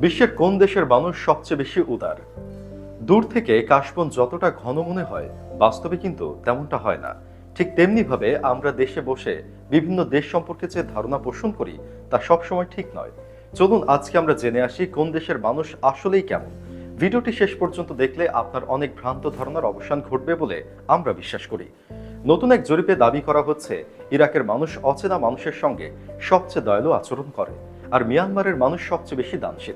বিশ্বের কোন দেশের মানুষ সবচেয়ে বেশি উদার? দূর থেকে কাশবন যতটা ঘন মনে হয়, বাস্তবে কিন্তু তেমনটা হয় না। ঠিক তেমনিভাবে আমরা দেশে বসে বিভিন্ন দেশ সম্পর্কে যে ধারণা পোষণ করি, তা সবসময় ঠিক নয়। চলুন আজকে আমরা জেনে আসি কোন দেশের মানুষ আসলেই কেমন। ভিডিওটি শেষ পর্যন্ত দেখলে আপনার অনেক ভ্রান্ত ধারণার অবসান ঘটবে বলে আমরা বিশ্বাস করি। নতুন এক জরিপে দাবি করা হচ্ছে, ইরাকের মানুষ অচেনা মানুষের সঙ্গে সবচেয়ে দয়ালু আচরণ করে। আর মিয়ানমারের মানুষ সবচেয়ে বেশি দানশীল।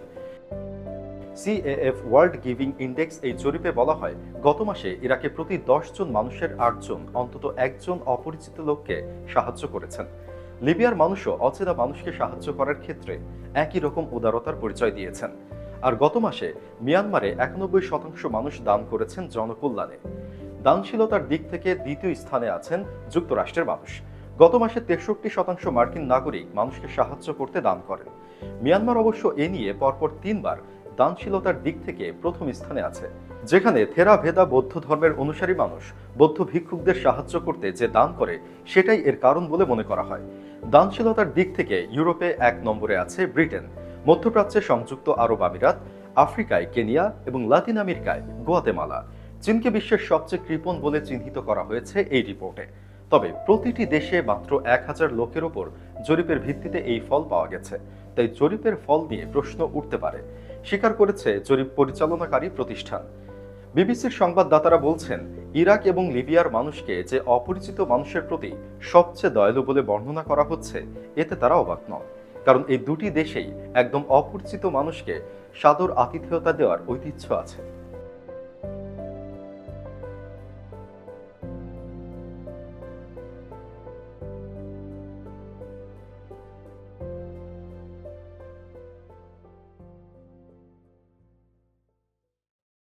সিএএফ ওয়ার্ল্ড গিভিং ইন্ডেক্স এই জরিপে বলা হয়, গত মাসে ইরাকে প্রতি জন মানুষের আটজন অন্তত একজন অপরিচিত লোককে সাহায্য করেছেন। লিবিয়ার মানুষও অচেনা মানুষকে সাহায্য করার ক্ষেত্রে একই রকম উদারতার পরিচয় দিয়েছেন। আর গত মাসে মিয়ানমারে একানব্বই শতাংশ মানুষ দান করেছেন জনকল্যাণে। দানশীলতার দিক থেকে দ্বিতীয় স্থানে আছেন যুক্তরাষ্ট্রের মানুষ। গত মাসে তেষট্টি শতাংশ মার্কিন নাগরিক মানুষকে সাহায্য করতে দান করেন। মিয়ানমার অবশ্য এ নিয়ে পরপর তিনবার দানশীলতার দিক থেকে প্রথম স্থানে আছে, যেখানে থেরাভেদা বৌদ্ধ ধর্মের অনুসারী মানুষ বৌদ্ধ ভিক্ষুকদের সাহায্য করতে যে দান করে, সেটাই এর কারণ বলে মনে করা হয়। দানশীলতার দিক থেকে ইউরোপে এক নম্বরে আছে ব্রিটেন, মধ্যপ্রাচ্যে সংযুক্ত আরব আমিরাত, আফ্রিকায় কেনিয়া এবং লাতিন আমেরিকায় গোয়াতেমালা। চীনকে বিশ্বের সবচেয়ে কৃপণ বলে চিহ্নিত করা হয়েছে এই রিপোর্টে। তবে প্রতিটি দেশে মাত্র এক হাজার লোকের ওপর জরিপের ভিত্তিতে এই ফল পাওয়া গেছে। তাই জরিপের ফল নিয়ে প্রশ্ন উঠতে পারে। স্বীকার করেছে জরিপ পরিচালনাকারী প্রতিষ্ঠান। বিবিসির সংবাদদাতারা বলছেন, ইরাক এবং লিবিয়ার মানুষকে যে অপরিচিত মানুষের প্রতি সবচেয়ে দয়ালু বলে বর্ণনা করা হচ্ছে, এতে তারা অবাক নয় কারণ এই দুটি দেশেই একদম অপরিচিত মানুষকে সাদর আতিথেয়তা দেওয়ার ঐতিহ্য আছে।